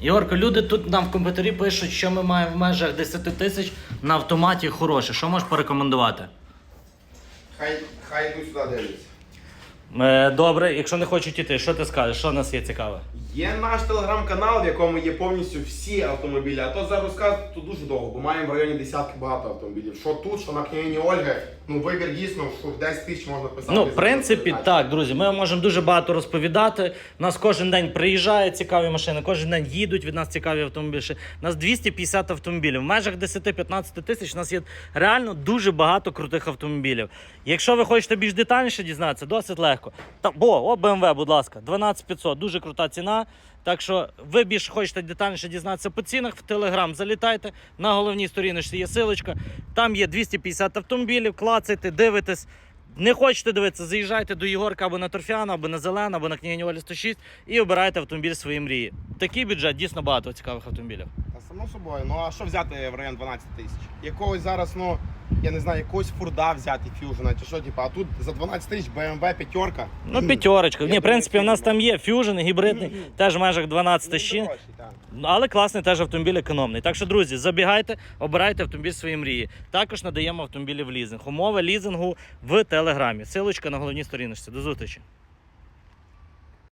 Ігорко, люди тут нам в коментарі пишуть, що ми маємо в межах 10 тисяч на автоматі хороше. Що можеш порекомендувати? Хай, хай йдуть сюди дивляться. Е, добре, якщо не хочуть іти, що ти скажеш? Що в нас є цікаве? Є наш телеграм-канал, в якому є повністю всі автомобілі. А то зараз розказувати дуже довго, бо маємо в районі десятки багато автомобілів. Що тут, що на княгині Ольги, ну вибір дійсно, що в 10 тисяч можна писати. Ну, в принципі, так, друзі, ми можемо дуже багато розповідати. У нас кожен день приїжджає цікаві машини, кожен день їдуть від нас цікаві автомобілі. У нас 250 автомобілів. В межах 10-15 тисяч у нас є реально дуже багато крутих автомобілів. Якщо ви хочете більш детальніше дізнатися, досить легко. Та, бо, о, BMW, будь ласка, 12500, дуже крута ціна. Так що ви більш хочете детальніше дізнатися по цінах, в Телеграм залітайте. На головній сторіночці є силочка. Там є 250 автомобілів, клацайте, дивитесь. Не хочете дивитися, заїжджайте до Єгорка або на Торфяна, або на Зелена, або на княгині Олі 106 і обирайте автомобіль своєї мрії. Такий бюджет дійсно багато цікавих автомобілів. Та само собою. Ну а що взяти в район 12 тисяч? Якогось зараз, ну, я не знаю, якогось фурда взяти фьюжена чи що, типу, а тут за 12 тисяч BMW п'ятерка. Ну, п'ятерочка. Ні, в принципі, в нас там є фьюжен, гібридний, теж в межах 12 тисяч. Ну. Але класний теж автомобіль економний. Так що, друзі, забігайте, обирайте автомобіль своєї мрії. Також надаємо автомобілі в лізинг. Умови лізингу в телеграмі. Силочка на головній сторіночці. До зустрічі.